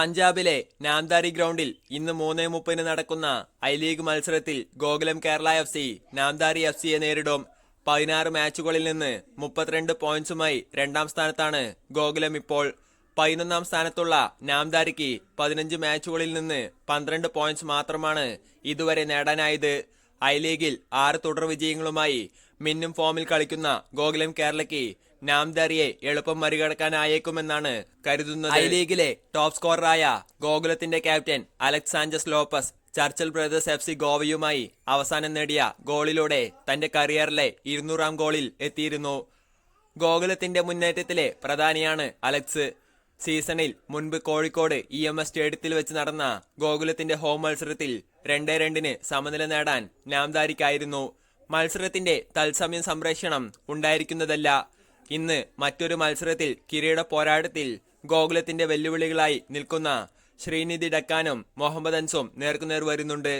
പഞ്ചാബിലെ നാംദാരി ഗ്രൗണ്ടിൽ ഇന്ന് മൂന്നേ മുപ്പതിന് നടക്കുന്ന ഐ ലീഗ് മത്സരത്തിൽ Gokulam Kerala F C Namdhari F സിയെ നേരിടും. പതിനാറ് മാച്ചുകളിൽ നിന്ന് മുപ്പത്തിരണ്ട് പോയിന്റ്സുമായി രണ്ടാം സ്ഥാനത്താണ് ഗോകുലം ഇപ്പോൾ. പതിനൊന്നാം സ്ഥാനത്തുള്ള നാംദാരിക്ക് പതിനഞ്ച് മാച്ചുകളിൽ നിന്ന് പന്ത്രണ്ട് പോയിന്റ്സ് മാത്രമാണ് ഇതുവരെ നേടാനായത്. ഐ ലീഗിൽ ആറ് തുടർ വിജയങ്ങളുമായി മിന്നും ഫോമിൽ കളിക്കുന്ന ഗോകുലം കേരളയ്ക്ക് നാംദാരിയെ എളുപ്പം മറികടക്കാനായേക്കുമെന്നാണ് കരുതുന്നത്. ഐ ലീഗിലെ ടോപ്പ് സ്കോററായ ഗോകുലത്തിന്റെ captain Alex Sanchez Lopez Churchill brothers F C ഗോവയുമായി അവസാനം നേടിയ ഗോളിലൂടെ തന്റെ കരിയറിലെ ഇരുന്നൂറാം ഗോളിൽ എത്തിയിരുന്നു. ഗോകുലത്തിന്റെ മുന്നേറ്റത്തിലെ പ്രധാനിയാണ് അലക്സ്. സീസണിൽ മുൻപ് കോഴിക്കോട് ഇ എം എസ് സ്റ്റേഡിയത്തിൽ വെച്ച് നടന്ന ഗോകുലത്തിന്റെ ഹോം മത്സരത്തിൽ രണ്ടേ രണ്ടിന് സമനില നേടാൻ നാംദാരിക്കായിരുന്നു. മത്സരത്തിന്റെ തത്സമയം സംപ്രേഷണം ഉണ്ടായിരിക്കുന്നതല്ല. ഇന്ന് മറ്റൊരു മത്സരത്തിൽ കിരീട പോരാട്ടത്തിൽ ഗോകുലത്തിന്റെ വെല്ലുവിളികളായി നിൽക്കുന്ന ശ്രീനിധി ഡക്കാനും മുഹമ്മദ് അൻസും നേർക്കുനേർ വരുന്നുണ്ട്.